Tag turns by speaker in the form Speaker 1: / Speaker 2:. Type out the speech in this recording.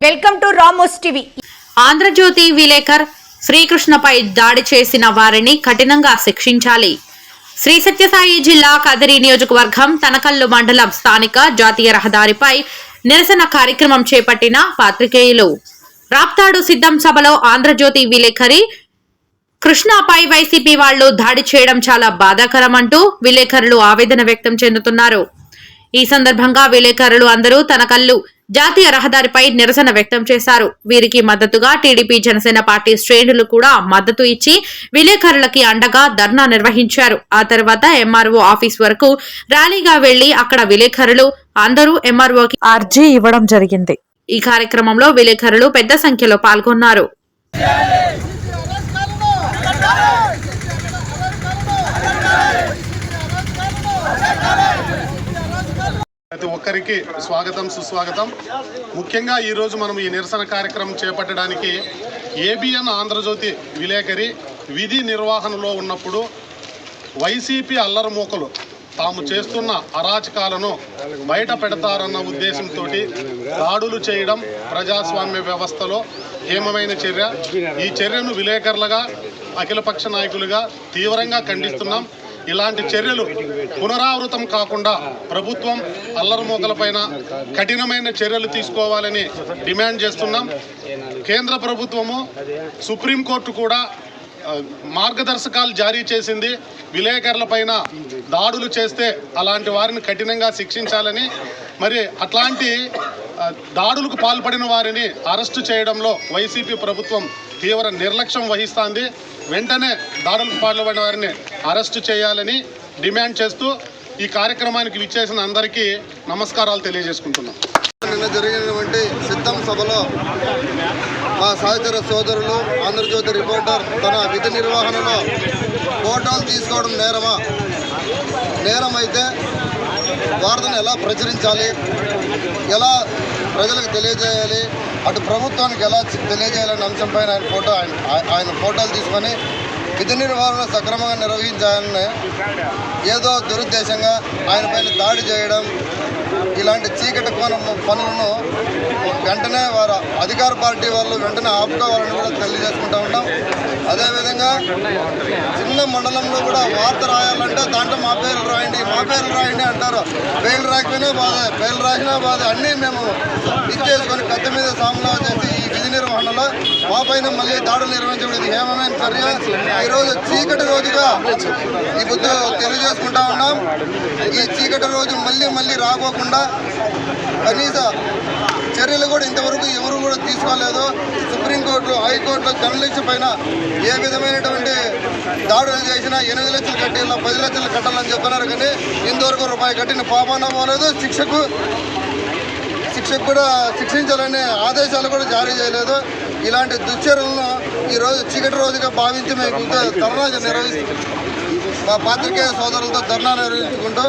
Speaker 1: Welcome to Ramos TV.
Speaker 2: Andhrajyothi విలేకర్ శ్రీకృష్ణపై దాడి చేసిన వారిని కఠినంగా శిక్షించాలి. శ్రీ సత్యసాయి జిల్లా కదిరి నియోజకవర్గం తనకల్లు మండలం స్థానిక జాతీయ రహదారిపై నిరసన కార్యక్రమం చేపట్టిన పాత్రికేయులు. రాప్తాడు సిద్ధం సభలో ఆంధ్రజ్యోతి విలేకరి కృష్ణపై వైసీపీ వాళ్ళు దాడి చేయడం చాలా బాధాకరం అంటూ విలేకరులు ఆవేదన వ్యక్తం చెందుతున్నారు. ఈ సందర్భంగా విలేకరులు అందరూ తన కళ్ళు జాతీయ రహదారిపై నిరసన వ్యక్తం చేశారు. వీరికి మద్దతుగా టీడీపీ జనసేన పార్టీ శ్రేణులు కూడా మద్దతు ఇచ్చి విలేకరులకి అండగా ధర్నా నిర్వహించారు. ఆ తర్వాత ఎంఆర్ఓ ఆఫీస్ వరకు ర్యాలీగా వెళ్ళి అక్కడ విలేకరులు అందరూ ఎంఆర్ఓకి అర్జీ ఇవ్వడం జరిగింది. ఈ కార్యక్రమంలో విలేకరులు పెద్ద సంఖ్యలో పాల్గొన్నారు.
Speaker 3: ఒక్కరికి స్వాగతం సుస్వాగతం. ముఖ్యంగా ఈరోజు మనం ఈ నిరసన కార్యక్రమం చేపట్టడానికి ఏబిఎన్ ఆంధ్రజ్యోతి విలేకరి విధి నిర్వహణలో ఉన్నప్పుడు వైసీపీ అల్లరమూకలు తాము చేస్తున్న అరాచకాలను బయట పెడతారన్న ఉద్దేశంతో దాడులు చేయడం ప్రజాస్వామ్య వ్యవస్థలో హేమమైన చర్య. ఈ చర్యను విలేకరులుగా అఖిలపక్ష నాయకులుగా తీవ్రంగా ఖండిస్తున్నాం. ఇలాంటి చర్యలు పునరావృతం కాకుండా ప్రభుత్వం అల్లరిమోకలపైన కఠినమైన చర్యలు తీసుకోవాలని డిమాండ్ చేస్తున్నాం. కేంద్ర ప్రభుత్వము సుప్రీంకోర్టు కూడా మార్గదర్శకాలు జారీ చేసింది. విలేకరులపైన దాడులు చేస్తే అలాంటి వారిని కఠినంగా శిక్షించాలని. మరి అట్లాంటి దాడులకు పాల్పడిన వారిని అరెస్టు చేయడంలో వైసీపీ ప్రభుత్వం తీవ్ర నిర్లక్ష్యం వహిస్తోంది. వెంటనే దాడులకు పాల్పడిన వారిని అరెస్టు చేయాలని డిమాండ్ చేస్తూ ఈ కార్యక్రమానికి విచ్చేసిన అందరికీ నమస్కారాలు తెలియజేసుకుంటున్నాం.
Speaker 4: నిన్న జరిగినటువంటి సిద్ధం సభలో మా సహచర సోదరులు ఆంధ్రజ్యోతి రిపోర్టర్ తన విధి నిర్వహణలో ఫోటోలు తీసుకోవడం నేరమా? నేరం అయితే వార్తను ఎలా ప్రచురించాలి? ఎలా ప్రజలకు తెలియజేయాలి? అటు ప్రభుత్వానికి ఎలా తెలియజేయాలనే అంశంపైన ఆయన ఫోటో ఆయన ఆయన ఫోటోలు తీసుకొని విధి నిర్వహణ సక్రమంగా నిర్వహించాలని ఏదో దురుద్దేశంగా ఆయన పైన దాడి చేయడం ఇలాంటి చీకటి కోణ పనులను వెంటనే వారు అధికార పార్టీ వాళ్ళు వెంటనే ఆపుకోవాలని కూడా తెలియజేసుకుంటూ ఉంటాం అదేవిధంగా చిన్న మండలంలో కూడా వార్త రాయాలంటే దాంట్లో మా పేర్లు రాయండి మా పేర్లు రాయండి అంటారు. పేర్లు రాకపోయినా బాధ పేర్లు రాసినా బాధ. అన్నీ మేము ఇచ్చేసుకొని కత్తి మీద సాములా చేసి విధి నిర్వహణలో మా పైన మళ్ళీ దాడులు నిర్వహించడం ఇది హేమమైన చర్య ఈరోజు చీకటి రోజుగా ఈ బుద్ధి తెలియజేసుకుంటా ఉన్నాం. ఈ చీకటి రోజు మళ్ళీ మళ్ళీ రాకోకుండా కనీస చర్యలు కూడా ఇంతవరకు ఎవరు కూడా తీసుకోలేదు. సుప్రీంకోర్టు హైకోర్టులో జర్నలిస్ట్ పైన ఏ విధమైనటువంటి దాడులు చేసినా ఎనిమిది లక్షలు కట్టి పది లక్షలు కట్టాలని చెప్తున్నారు కానీ ఇంతవరకు రూపాయి కట్టిన పాపాన పోలేదు. శిక్షకు శిక్షకు కూడా శిక్షించాలనే ఆదేశాలు కూడా జారీ చేయలేదు. ఇలాంటి దుశ్చర్యలను ఈరోజు చీకటి రోజుగా భావించి మేము ధర్నా నిర్వహిస్తున్నాం. మా పాత్రికేయ సోదరులతో ధర్నా నిర్వహించుకుంటూ